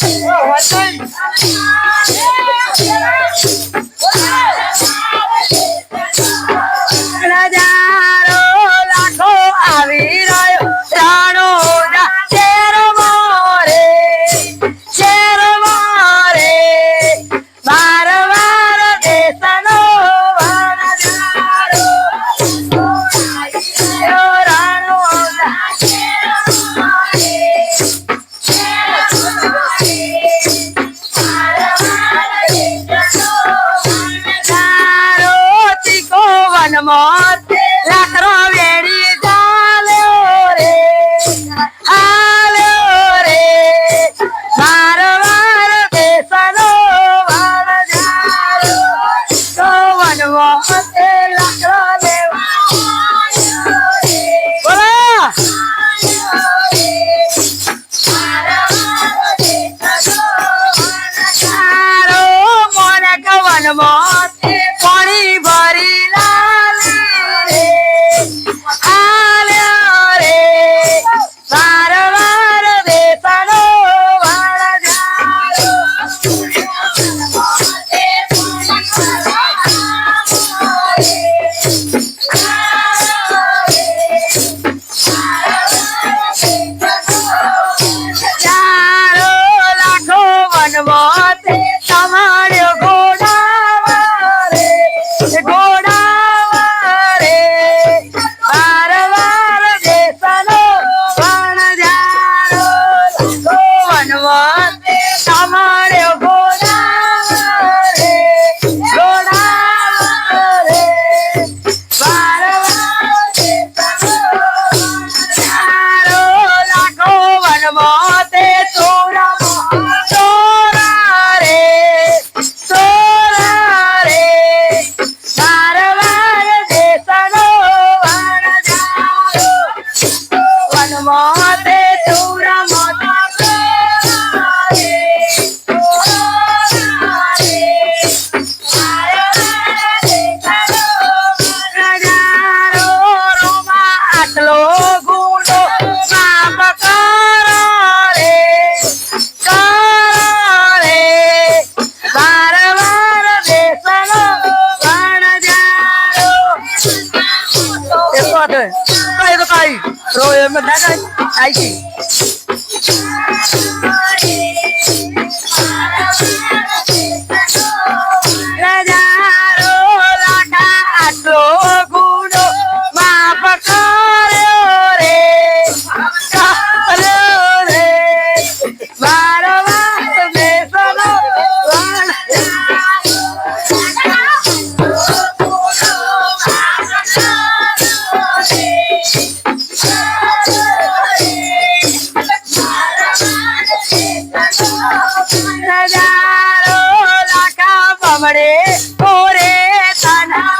Oh my God! Roya madaga aiki. નજારો લાટા આટલો આવડે ઓરે તાના